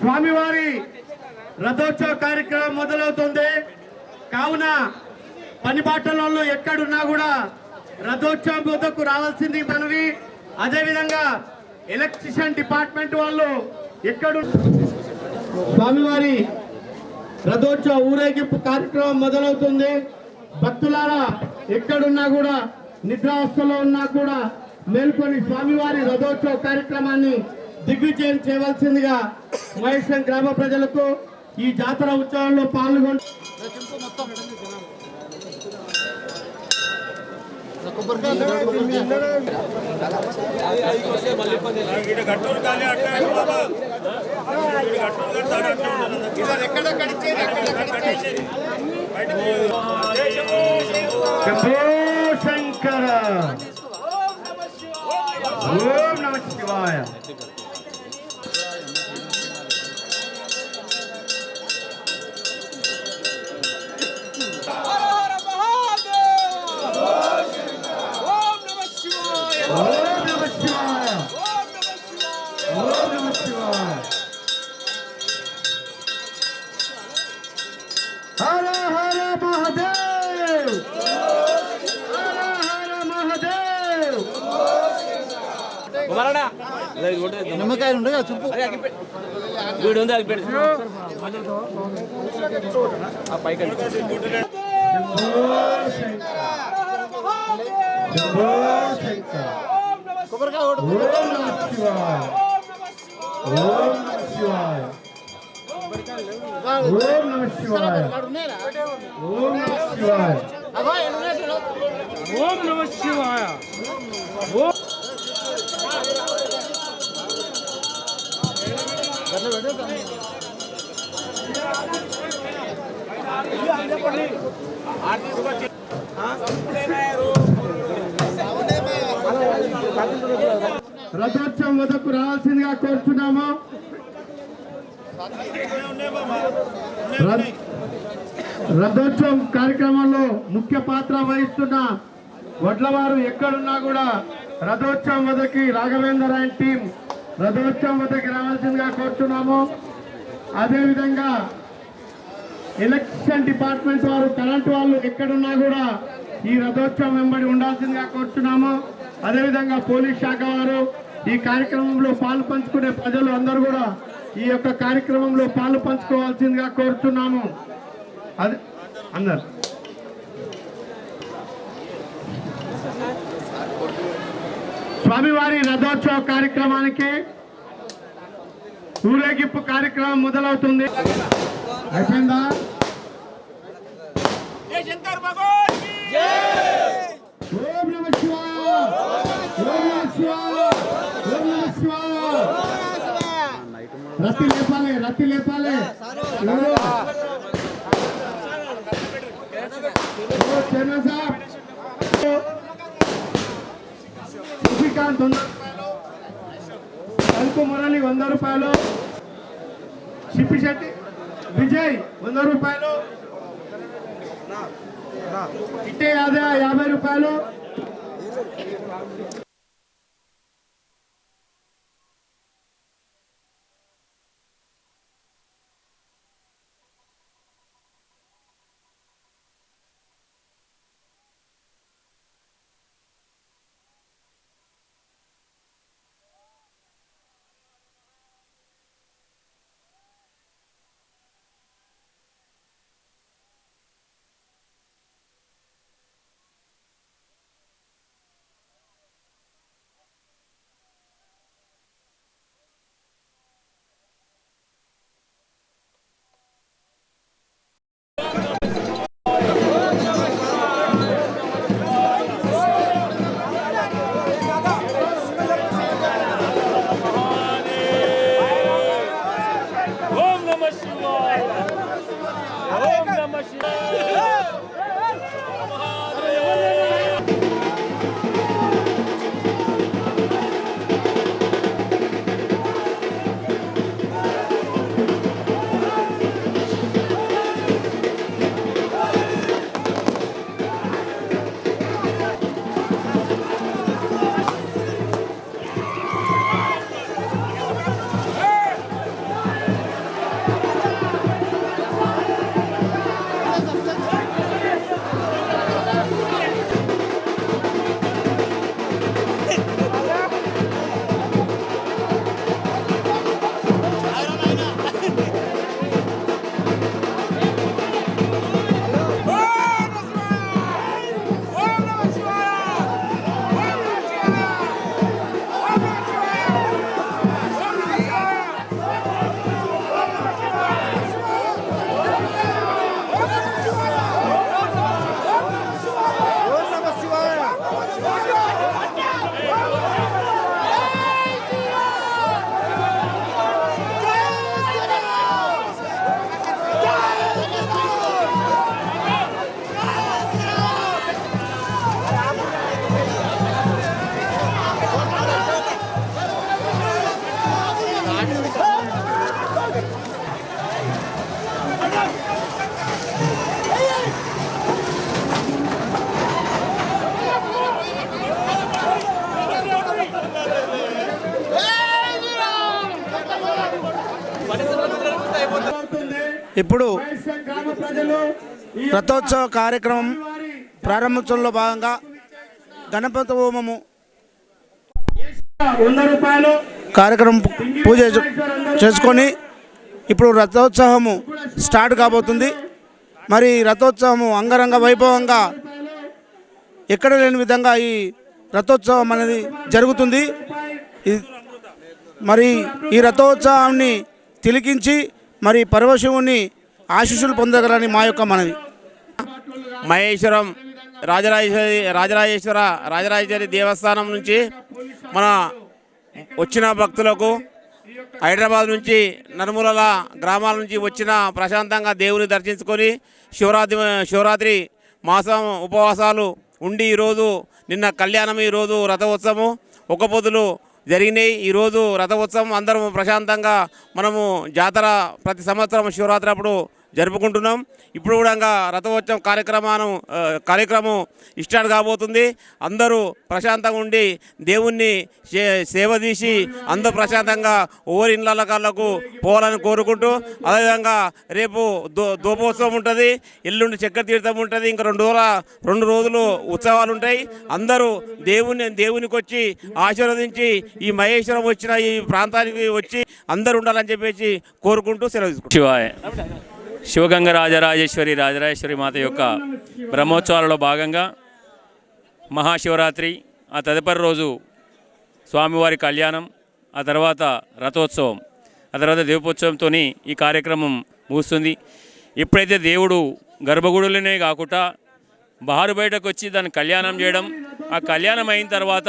స్వామివారి రథోత్సవ కార్యక్రమం మొదలవుతుంది. కావున పని బాటలలో ఎక్కడున్నా కూడా రథోత్సవం వద్దకు రావాల్సింది మనవి. అదేవిధంగా ఎలక్ట్రిషియన్ డిపార్ట్మెంట్ వాళ్ళు ఎక్కడు స్వామివారి రథోత్సవ ఊరేగింపు కార్యక్రమం మొదలవుతుంది. భక్తులారా ఎక్కడున్నా కూడా నిద్రావస్థలో ఉన్నా కూడా మేల్కొని స్వామివారి రథోత్సవ కార్యక్రమాన్ని దిగ్విజయం చేయవలసిందిగా మహేశ్వరం గ్రామ ప్రజలకు ఈ జాతర ఉత్సవంలో పాల్గొని శంకర ఓం నమ శివాయ హర మహాదేవ్ ఓం నమ శివాయ ఓం నమ శివాయ ఓం నమ శివాయ ఓం నమ శివాయ హర హర మహాదేవ్ హర హర మహాదేవ్ కుమారనా నిమ్మకాయలు ఉండగా చుప్పు వీడు ఉంది అది పెట్టి ఆ పైకి కొబ్బరికాయ ఓం శివాయ ఓం నమ శివాయ. ఓం నమ శివాయ ఓం నమ శివాయ ఓం నమ శివాయ అబ్బా, ఇక్కడ ఉన్నాయి చూడు. ఓం నమ శివాయ గట్ల పెట్టేద్దాం. రథోత్సవం వద్దకు రావాల్సిందిగా కోరుచున్నాము. రథోత్సవం కార్యక్రమంలో ముఖ్య పాత్ర వహిస్తున్న వడ్లవారు ఎక్కడున్నా కూడా రథోత్సవం వద్దకి రాఘవేంద్ర టీం రథోత్సవం వద్దకు రావాల్సిందిగా కోరుచున్నాము. అదేవిధంగా ఎలక్షన్ డిపార్ట్మెంట్ వారు కరెంట్ వాళ్ళు ఎక్కడున్నా కూడా ఈ రథోత్సవం వెంబడి ఉండాల్సిందిగా కోరుతున్నాము అదేవిధంగా పోలీస్ శాఖ వారు ఈ కార్యక్రమంలో పాలు పంచుకునే ప్రజలు అందరూ కూడా ఈ యొక్క కార్యక్రమంలో పాలు పంచుకోవాల్సిందిగా కోరుతున్నాము అదే అందరు స్వామివారి రథోత్సవ కార్యక్రమానికి ఊరేగింపు కార్యక్రమం మొదలవుతుంది. అయిపోయిందా? శంకర్ భగవాన్కి ఓం నమ శివాయ! ఓం నమ శివాయ! ఓం నమ శివాయ! రత్తి లేపాలి రత్తి లేపాలి. చైర్మన్ సాబ్? శ్రీకాంత్ వంద రూపాయలు. కలుపు మురళి వంద రూపాయలు. శిప్పిశెట్టి విజయ్ వంద రూపాయలు. ఇట్టే యాదే యాభై రూపాయలు. ఇప్పుడు రథోత్సవ కార్యక్రమం ప్రారంభోత్సవంలో భాగంగా గణపతి హోమము వంద రూపాయలు. కార్యక్రమం పూజ చేసుకొని ఇప్పుడు రథోత్సవము స్టార్ట్ కాబోతుంది. మరి రథోత్సవము అంగరంగ వైభవంగా ఎక్కడ లేని విధంగా ఈ రథోత్సవం అనేది జరుగుతుంది. మరి ఈ రథోత్సవాన్ని తిలికించి మరి పరమశివుని ఆశీస్సులు పొందగలని మా యొక్క మనవి. మహేశ్వరం రాజరాజేశ్వరి రాజరాజేశ్వర రాజరాజేశ్వరి దేవస్థానం నుంచి మన వచ్చిన భక్తులకు హైదరాబాద్ నుంచి నర్మూలల గ్రామాల నుంచి వచ్చిన ప్రశాంతంగా దేవుని దర్శించుకొని శివరాత్రి శివరాత్రి మాసం ఉపవాసాలు ఉండి ఈరోజు నిన్న కళ్యాణం ఈరోజు రథోత్సవం ఒక పొద్దులు జరిగినాయి. ఈరోజు రథోత్సవం అందరం ప్రశాంతంగా మనము జాతర ప్రతి సంవత్సరం శివరాత్రి అప్పుడు జరుపుకుంటున్నాం. ఇప్పుడు కూడా ఇంకా రథోత్సవం కార్యక్రమాను కార్యక్రమం స్టార్ట్ కాబోతుంది. అందరూ ప్రశాంతంగా ఉండి దేవుణ్ణి సే- సేవ తీసి అందరూ ప్రశాంతంగా ఓరి ఇళ్ళ కాళ్ళకు పోవాలని కోరుకుంటూ అదేవిధంగా రేపు దో దోపోత్సవం ఉంటుంది. ఎల్లుండి చక్కెర తీర్థం ఉంటుంది. ఇంకా రెండు రోజుల రెండు రోజులు ఉత్సవాలు ఉంటాయి. అందరూ దేవుని దేవునికి వచ్చి ఆశీర్వదించి ఈ మహేశ్వరం వచ్చిన ఈ ప్రాంతానికి వచ్చి అందరూ ఉండాలని చెప్పేసి కోరుకుంటూ సెలవు తీసుకుంటాం శివాయ. శివగంగ రాజరాజేశ్వరి రాజరాజేశ్వరి మాత యొక్క బ్రహ్మోత్సవాలలో భాగంగా మహాశివరాత్రి ఆ తదుపరి రోజు స్వామివారి కళ్యాణం ఆ తర్వాత రథోత్సవం ఆ తర్వాత దీపోత్సవంతో ఈ కార్యక్రమం ముగుస్తుంది. ఎప్పుడైతే దేవుడు గర్భగుడులనే కాకుండా బారు బయటకు వచ్చి దాన్ని కళ్యాణం చేయడం ఆ కళ్యాణం అయిన తర్వాత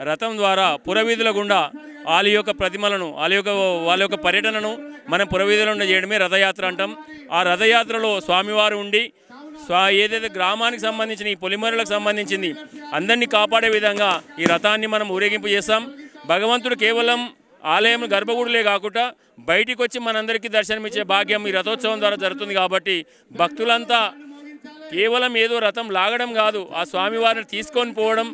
రథం ద్వారా పురవీధుల గుండా వాళ్ళ యొక్క ప్రతిమలను వాళ్ళ యొక్క వాళ్ళ యొక్క పర్యటనను మనం పురవీధులను చేయడమే రథయాత్ర అంటాం. ఆ రథయాత్రలో స్వామివారు ఉండి స్వా ఏదైతే గ్రామానికి సంబంధించిన ఈ పొలిమరులకు సంబంధించింది అందరినీ కాపాడే విధంగా ఈ రథాన్ని మనం ఊరేగింపు చేస్తాం. భగవంతుడు కేవలం ఆలయం గర్భగుడులే కాకుండా బయటికి వచ్చి మనందరికీ దర్శనమిచ్చే భాగ్యం ఈ రథోత్సవం ద్వారా జరుగుతుంది కాబట్టి భక్తులంతా కేవలం ఏదో రథం లాగడం కాదు ఆ స్వామివారిని తీసుకొని పోవడం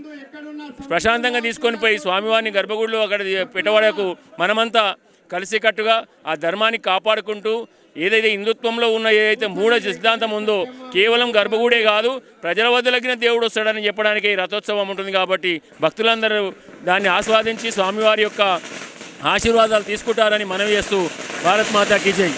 ప్రశాంతంగా తీసుకొని పోయి స్వామివారిని గర్భగుడిలో అక్కడ పెట్టవడకు మనమంతా కలిసికట్టుగా ఆ ధర్మాన్ని కాపాడుకుంటూ ఏదైతే హిందుత్వంలో ఉన్న ఏదైతే మూఢ సిద్ధాంతం ఉందో కేవలం గర్భగుడే కాదు ప్రజల వద్దలకిన దేవుడు వస్తాడని చెప్పడానికి రథోత్సవం ఉంటుంది కాబట్టి భక్తులందరూ దాన్ని ఆస్వాదించి స్వామివారి యొక్క ఆశీర్వాదాలు తీసుకుంటారని మనవి చేస్తూ భారత్ మాతాకి జై.